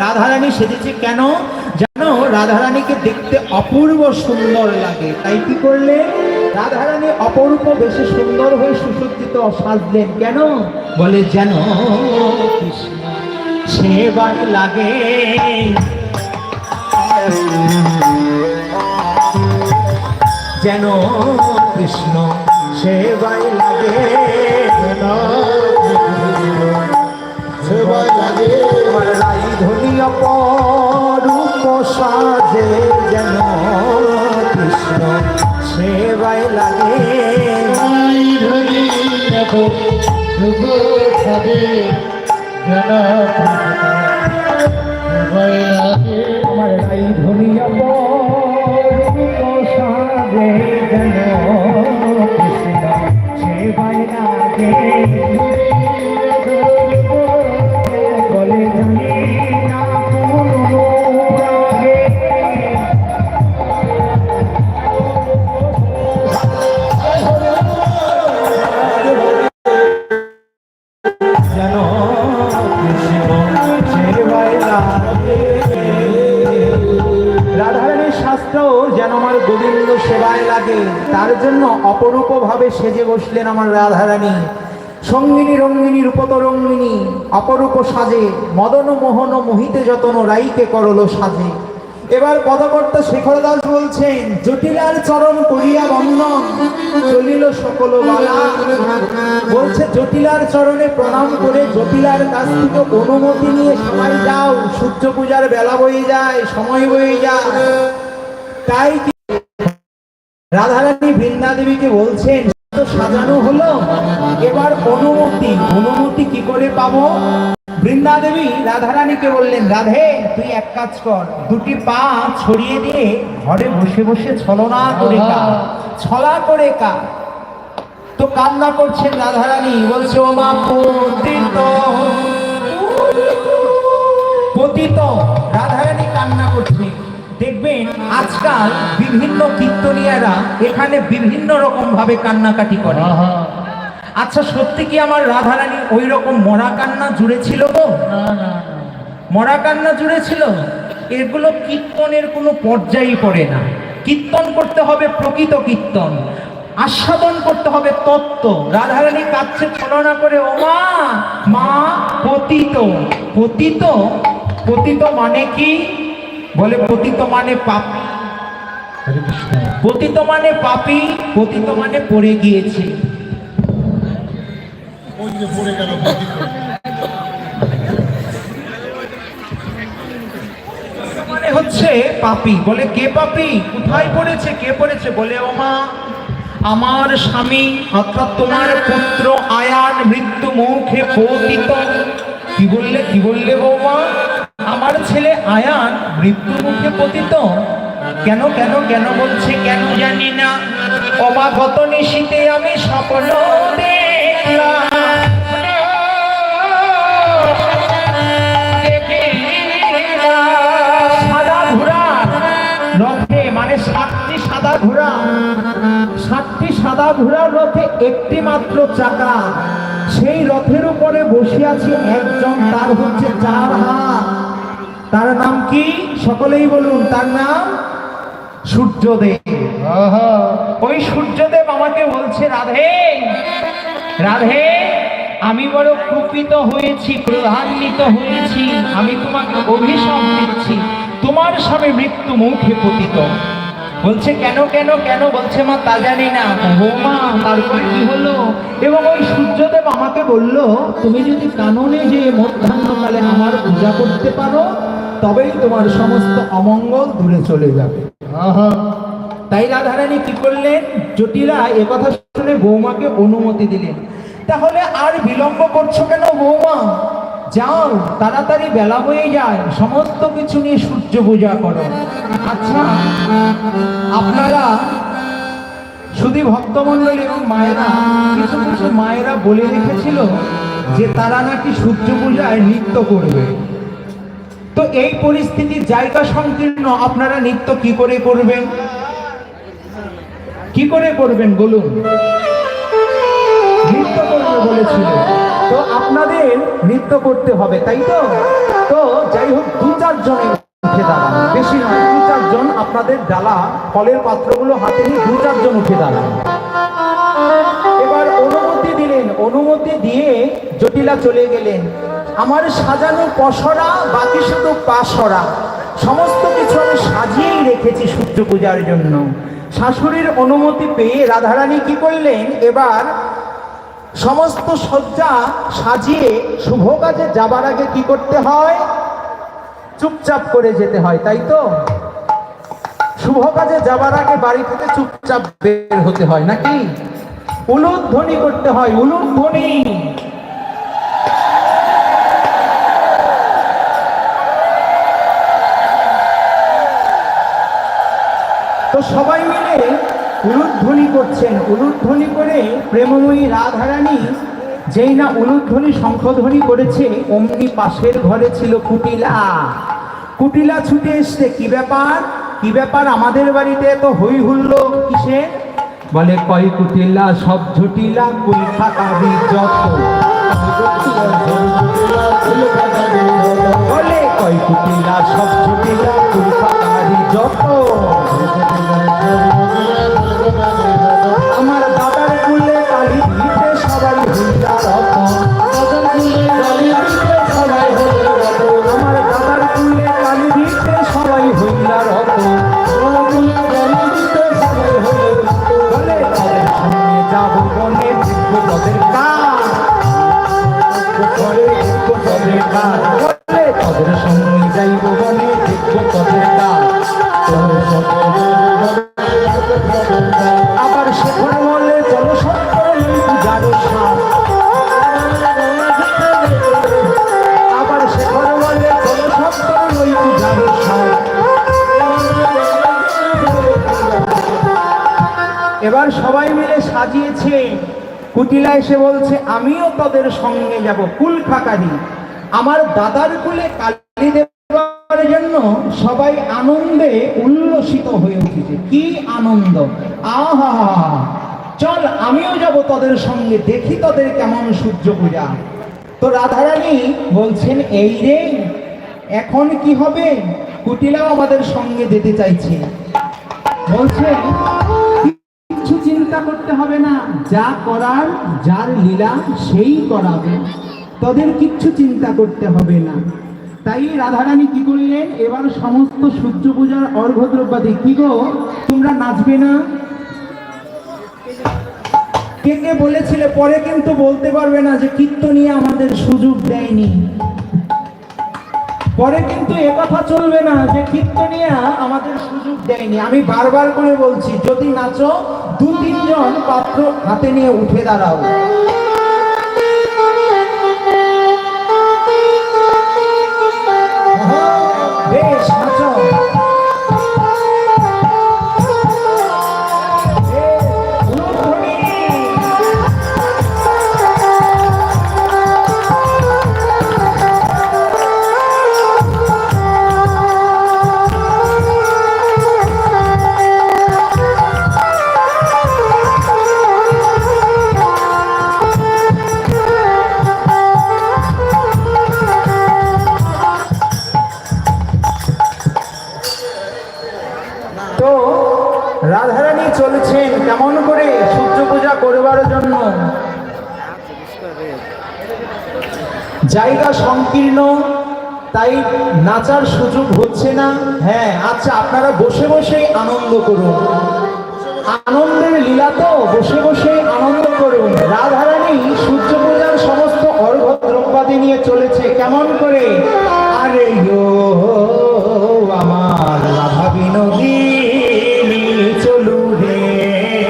রাধারানী সেজেছে কেন? জানো, রাধারানীকে দেখতে অপূর্ব সুন্দর লাগে। তাই কি করলে? রাধারানী অপরূপ বেশি সুন্দর হয়ে সুসজ্জিত সাজলেন। কেন? বলে যেন কৃষ্ণ সেবার লাগে। যেন কৃষ্ণ সেবাই লাগে। সেবায় অপরূপ সাজে যেন কৃষ্ণ সেবাই লাগে। দেখো আমার রাই ধনি অপরূপ সাজে যেন রাধারানীর শাস্ত্র যেন আমার গোবিন্দ সেবায় লাগে। তার জন্য অপরূপ ভাবে সেজে বসলেন আমার রাধারানী। সঙ্গিনী রঙ্গিনী, রূপতরঙ্গিনী, অপরূপ সাজে, মদন মোহন মোহিতে যতন রাইকে করল সাজে। এবার পদকর্তা শেখর দাস বলছেন, জটিলার চরণ করিয়া বন্দন চলিল সকল বালা। বলছে, জটিলার চরণে প্রণাম করে জটিলার কাছ থেকে অনুমতি নিয়ে সবাই যাও, সূর্য পূজার বেলা বয়ে যায়, সময় বয়ে যায়। তাই কি রাধারানী বৃন্দা দেবীকে বলছেন সাজানো হলো, এবার অনুমতি অনুমতি কি করে পাবো? বৃন্দা দেবী রাধারানীকে বললেন রাধে তুই এক কাজ কর দুটি পা ছড়িয়ে দিয়ে ঘরে বসে বসে ছলনা করে কা ছলা করে কা তো কান্না করছেন রাধারানী বলছে ও মা পতিত। পতিত। রাধারানী কান্না করছে। দেখবেন আজকাল বিভিন্ন কীর্তনিয়ারা এখানে বিভিন্ন রকম ভাবে কান্নাকাটি করে। আচ্ছা সত্যি কি আমার রাধারানী ওই রকম মরা কান্না জুড়েছিল গো? না না না মরা কান্না জুড়েছিল এগুলো কীর্তনের কোনো পর্যায়ই পড়ে না। কীর্তন করতে হবে প্রকৃত কীর্তন। আস্বাদন করতে হবে তত্ত্ব। রাধারানী কাছে ছলনা করে, ও মা মা, পতিত। পতিত? পতিত মানে কি? বলে, পতিত মানে পাপ। পতিত মানে পাপি, পতিত মানে পড়ে গিয়েছে। ওই পড়ে গেল হচ্ছে পাপি। বলে, কে পাপি? কোথায় পড়েছে? কে পড়েছে? বলে, ও মা, আমার স্বামী, অর্থাৎ তোমার পুত্র আয়ান মৃত্যু মুখে পতিত। কি বললে? কি বললে বৌমা? আমার ছেলে আয়ান মৃত্যু মুখে পতিত? কেন কেন কেন? বলছে, কেন জানি না। অমা গত নিশীতে আমি স্বপ্ন ঘোড়ার রথে একটি মাত্র চাকা। সেই রথের উপরে বসে আছে একজন তার হচ্ছে চার হাত। তার নাম কি? সকলেই বলুন তার নাম সূর্যদেব। ওই সূর্যদেব আমাকে বলছে রাধে রাধে আমি বড় কুপিত হয়েছি প্রধান্বিত হয়েছি। আমি তোমাকে অভিশাপ দিচ্ছি। তোমার স্বামী মৃত্যু মুখে পতিত। বলছে, কেন কেন কেন? বলছে, মা, তা জানি না। ও মা তারপরে কি হলো? এবং ওই সূর্যদেব আমাকে বলল, তুমি যদি কাননে যে মধ্যাহ্নকালে আমার পূজা করতে পারো, তবেই তোমার সমস্ত অমঙ্গল দূরে চলে যাবে। তাই রাধারানী কি করলেন? জটিলা কথা শুনে বৌমাকে অনুমতি দিলেন। তাহলে আর বিলম্ব করছ কেন বৌমা? যাও, তাড়াতাড়ি বেলা হয়ে যায়, সমস্ত কিছু নিয়ে সূর্য পূজা করো। আচ্ছা আপনারা শুধু ভক্তমণ্ডলী এবং মায়েরা, কিছু কিছু মায়েরা বলে রেখেছিল যে তারা নাকি সূর্য পূজায় নৃত্য করবে। তো এই পরিস্থিতির জায়গা সংকীর্ণ, আপনারা নৃত্য কি করে করবেন? কি করে করবেন, বলুন? নৃত্য করবে বলেছিল। তো আপনাদের নৃত্য করতে হবে, তাই তো? তো যাই হোক, দু চারজনে উঠে দাঁড়ান। বেশি নয় দু চারজন আপনাদের ডালা, ফলের পাত্রগুলো হাতে নিয়ে দু চারজন উঠে দাঁড়ান। এবার অনুমতি দিলেন, অনুমতি দিয়ে জটিলা চলে গেলেন। আমার সাজানো পসরা বাকি শুধু পাশরা। সমস্ত কিছু আমি সাজিয়েই রেখেছি সূর্য পূজার জন্য। শাশুড়ির অনুমতি পেয়ে রাধারানী কি করলেন? এবার সমস্ত সজ্জা সাজিয়ে শুভ কাজে যাবার আগে কি করতে হয়? চুপচাপ করে যেতে হয়, তাই তো? শুভ কাজে যাবার আগে বাড়ি থেকে চুপচাপ বের হতে হয়, নাকি? উলুদ ধ্বনি করতে হয়, উলুধ্বনি। তো সবাই উলুধ্বনি করছেন। উলুধ্বনি করে প্রেমময়ী রাধারানী, যেই না উলুধ্বনি শঙ্খধ্বনি করেছে, অমনি পাশের ঘরে ছিল কুটিলা। কুটিলা ছুটে এসছে, কি ব্যাপার? কি ব্যাপার? আমাদের বাড়িতে এত হই হুল্লো কিসে বলে কয় কুটিলা, সব ঝুটিলা কুল যত। বলে কয় কুটিলা, সব ঝুটিলা কুল ফাঁকাবি যত। আমার দাদার কুলে কালী দিতে সবাই হুল্লা রত আমার দাদার কুলে কালী দিতে সবাই হুল্লা রত যাব বনে দেখব তাদের কাজ। কাজ। বলে, তাদের সঙ্গে এবার সবাই মিলে সাজিয়েছে। কুটিলা এসে বলছে, আমিও তাদের সঙ্গে যাব, কুল খাকারি আমার দাদার কুলে কালী দেবার জন্য সবাই আনন্দে উল্লসিত হয়ে উঠেছে। কি আনন্দ! আহা! চল, আমিও যাব তাদের সঙ্গে, দেখি তাদের কেমন সূর্য পূজা। তো রাধারানী বলছেন, এই রে, এখন কি হবে? কুটিলাও আমাদের সঙ্গে যেতে চাইছে। বলছে কিছু চিন্তা করতে হবে না। যা করার, যার লীলা, সেই করাবে। তাদের কিচ্ছু চিন্তা করতে হবে না। তাই রাধারানী কি করলেন এবার সমস্ত সূর্য পূজার অর্ঘদ্রব্যাদি কি গো? তোমরা নাচবে না? কে কে বলেছিলে? পরে কিন্তু বলতে পারবে না যে কীর্তনিয়া আমাদের সুযোগ দেয়নি। পরে কিন্তু একথা চলবে না যে কীর্তনিয়া আমাদের সুযোগ দেয়নি। আমি বারবার করে বলছি, যদি নাচো দু তিনজন পাত্র হাতে নিয়ে উঠে দাঁড়াও। রাধারানী চলছেন কেমন করে সূর্য পূজা করবার জন্য? জায়গা সংকীর্ণ, তাই নাচার সুযোগ হচ্ছে না। হ্যাঁ আচ্ছা আপনারা বসে বসে আনন্দ করুন। আনন্দের লীলা তো, বসে বসে আনন্দ করুন। রাধারানী সূর্য পূজার সমস্ত অর্ঘ দ্রব্যাদি নিয়ে চলেছে, কেমন করে? আরে আমার রাধা বিনোদী।